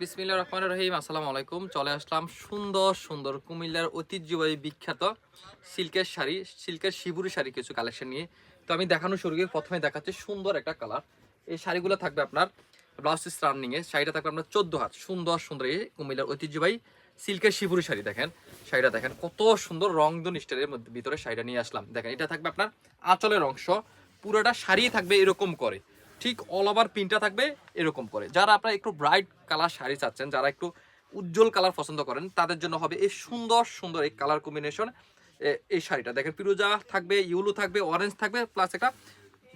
বিসমিল্লা রহমান রহিম, আসসালামু আলাইকুম। চলে আসলাম সুন্দর সুন্দর কুমিল্লার ঐতিহ্যবাহী বিখ্যাত সিল্কের শাড়ি, সিল্কের শিবুরি শাড়ি কিছু কালেকশন নিয়ে। তো আমি দেখানো শুরু করি, প্রথমে দেখাচ্ছি সুন্দর একটা কালার এই শাড়িগুলো থাকবে আপনার ব্লাউজ পিস রানিং এ। শাড়িটা থাকবে আপনার চোদ্দ হাত। সুন্দর সুন্দর এই কুমিল্লার ঐতিহ্যবাহী সিল্কের শিবুরি শাড়ি দেখেন। শাড়িটা দেখেন, কত সুন্দর রং রংধন স্টাইলের মধ্যে ভিতরে শাড়িটা নিয়ে আসলাম। দেখেন, এটা থাকবে আপনার আঁচলের অংশ। পুরোটা শাড়ি থাকবে এরকম করে। ঠিক অল ওভার প্রিন্টটা থাকবে এরকম করে। যারা আপনারা একটু ব্রাইট কালার শাড়ি চাচ্ছেন, যারা একটু উজ্জ্বল কালার পছন্দ করেন, তাদের জন্য হবে এই সুন্দর সুন্দর এই কালার কম্বিনেশন এই শাড়িটা। দেখেন পিরোজা থাকবে ইউলো থাকবে অরেঞ্জ থাকবে প্লাস একটা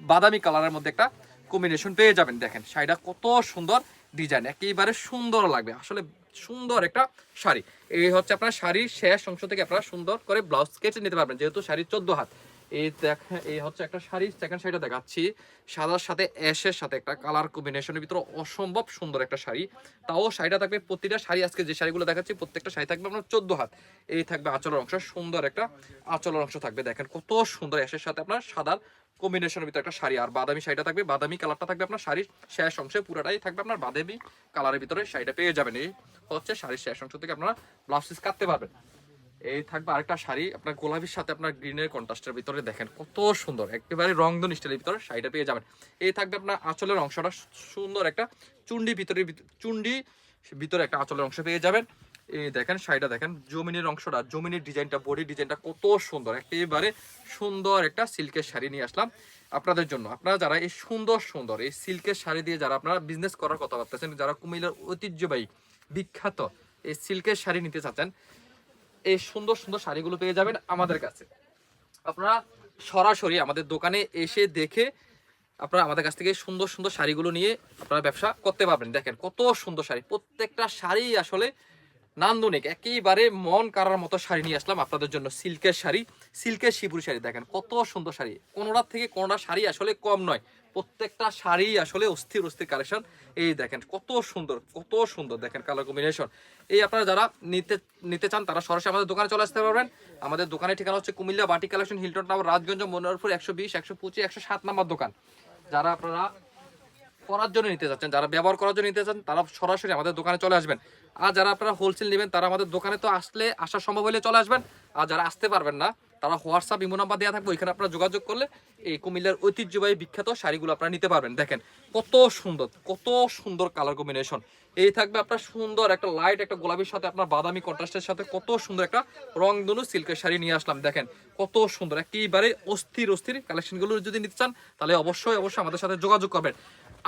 বাদামি কালারের মধ্যে একটা কম্বিনেশন পেয়ে যাবেন। দেখেন, শাড়িটা কত সুন্দর ডিজাইন একেবারে সুন্দর লাগবে। আসলে সুন্দর একটা শাড়ি। এই হচ্ছে আপনার শাড়ির শেষ অংশ থেকে আপনারা সুন্দর করে ব্লাউজ কেটে নিতে পারবেন, যেহেতু শাড়ির চোদ্দ হাত। এই দেখেন এই হচ্ছে একটা শাড়ি সেকেন্ড শাড়িটা দেখাচ্ছি। সাদার সাথে অ্যাশের সাথে একটা কালার কম্বিনেশনের ভিতরে অসম্ভব সুন্দর একটা শাড়ি। তাও শাড়িটা থাকবে প্রতিটা শাড়ি, আজকে যে শাড়িগুলো দেখাচ্ছি, প্রত্যেকটা শাড়ি থাকবে আপনার চোদ্দ হাত। এই থাকবে আঁচলের অংশ, সুন্দর একটা আঁচলের অংশ থাকবে। দেখেন কত সুন্দর অ্যাশের সাথে আপনার সাদার কম্বিনেশনের ভিতরে একটা শাড়ি। আর বাদামি শাড়িটা থাকবে, বাদামি কালারটা থাকবে আপনার শাড়ির শেষ অংশে, পুরোটাই থাকবে আপনার বাদামি কালারের ভিতরে শাড়িটা পেয়ে যাবেন। এই হচ্ছে শাড়ির শেষ অংশ থেকে আপনারা ব্লাউজ পিস কাটতে পারবেন। এই থাকবে আরেকটা শাড়ি, আপনার গোলাপির সাথে আপনার গ্রিনের কন্ট্রাস্টের ভিতরে দেখেন কত সুন্দর, একেবারে রংধন স্টাইলের ভিতরে শাড়িটা পেয়ে যাবেন। এই থাকবে আপনার আঁচলের অংশটা সুন্দর একটা চুন্ডি ভিতরে চুন্ডি ভিতরে একটা আঁচলের অংশ পেয়ে যাবেন। এই দেখেন শাড়িটা দেখেন, জমিনের অংশটা, জমিনের ডিজাইনটা বডি ডিজাইনটা কত সুন্দর, একেবারে সুন্দর একটা সিল্কের শাড়ি নিয়ে আসলাম আপনাদের জন্য। আপনারা যারা এই সুন্দর সুন্দর, এই সিল্কের শাড়ি দিয়ে যারা আপনারা বিজনেস করার কথা ভাবতেছেন, যারা কুমিল্লার ঐতিহ্যবাহী বিখ্যাত এই সিল্কের শাড়ি নিতে চাচ্ছেন এই সুন্দর সুন্দর শাড়িগুলো পেয়ে যাবেন আমাদের কাছে। আপনারা সরাসরি আমাদের দোকানে এসে দেখে আপনারা আমাদের কাছ থেকে সুন্দর সুন্দর শাড়িগুলো নিয়ে আপনারা ব্যবসা করতে পারবেন। দেখেন কত সুন্দর শাড়ি, প্রত্যেকটা শাড়ি আসলে নান্দনিক, একেবারে মন কারার মতো শাড়ি নিয়ে আসলাম আপনাদের জন্য সিল্কের শাড়ি। সিল্কের শিবুরি শাড়ি, দেখেন কত সুন্দর শাড়ি। কোনোটার থেকে কোনোটা শাড়ি আসলে কম নয়, প্রত্যেকটা শাড়ি আসলে অস্থির অস্থির কালেকশন। এই দেখেন কত সুন্দর কত সুন্দর দেখেন কালার কম্বিনেশন। এই আপনারা যারা নিতে নিতে চান, তারা সরাসরি আমাদের দোকানে চলে আসতে পারবেন। আমাদের দোকানের ঠিকানা হচ্ছে কুমিল্লা বাটি collection, Hilton tower, Rajganj, Manoharpur, একশো বিশ, একশো পঁচিশ, একশো সাত নম্বর দোকান। যারা আপনারা করার জন্য নিতে চাচ্ছেন যারা ব্যবহার করার জন্য নিতে চান তারা সরাসরি আমাদের দোকানে চলে আসবেন। আর যারা আপনারা হোলসেল নেবেন, তারা আমাদের দোকানে তো আসলে আসা সম্ভব হলে চলে আসবেন। আর যারা আসতে পারবেন না, তারা হোয়াটসঅ্যাপ, ইমো নাম্বার দেওয়া থাকবে, ওইখানে আপনারা যোগাযোগ করলে এই কুমিল্লার ঐতিহ্যবাহী বিখ্যাত শাড়িগুলো আপনারা নিতে পারবেন। দেখেন কত সুন্দর কত সুন্দর কালার কম্বিনেশন এই থাকবে আপনার সুন্দর একটা লাইট একটা গোলাপির সাথে আপনার বাদামি কন্ট্রাস্টের সাথে কত সুন্দর একটা রংধনু সিল্কের শাড়ি নিয়ে আসলাম। দেখেন কত সুন্দর, একেবারে অস্থির অস্থির কালেকশনগুলো যদি নিতে চান, তাহলে অবশ্যই অবশ্যই আমাদের সাথে যোগাযোগ করবেন।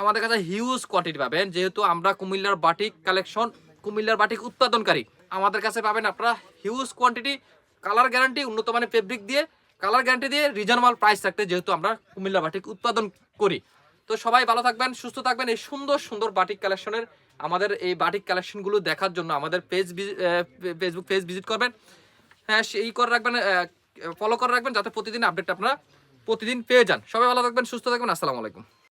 আমাদের কাছে হিউজ কোয়ান্টিটি পাবেন। যেহেতু আমরা কুমিল্লার বাটিক কালেকশন কুমিল্লার বাটিক উৎপাদনকারী। আমাদের কাছে পাবেন আপনারা হিউজ কোয়ান্টিটি কালার গ্যারান্টি উন্নত মানের ফেব্রিক দিয়ে কালার গ্যারান্টি দিয়ে রিজনেবল প্রাইস থাকতে যেহেতু আমরা কুমিল্লা বাটিক উৎপাদন করি। তো সবাই ভালো থাকবেন, সুস্থ থাকবেন। এই সুন্দর সুন্দর বাটিক কালেকশনের আমাদের এই বাটিক কালেকশনগুলো দেখার জন্য আমাদের পেজ ফেসবুক পেজ ভিজিট করবেন। হ্যাঁ সেই করে রাখবেন ফলো করে রাখবেন, যাতে প্রতিদিন আপডেট আপনারা প্রতিদিন পেয়ে যান। সবাই ভালো থাকবেন, সুস্থ থাকবেন। আসসালামু আলাইকুম।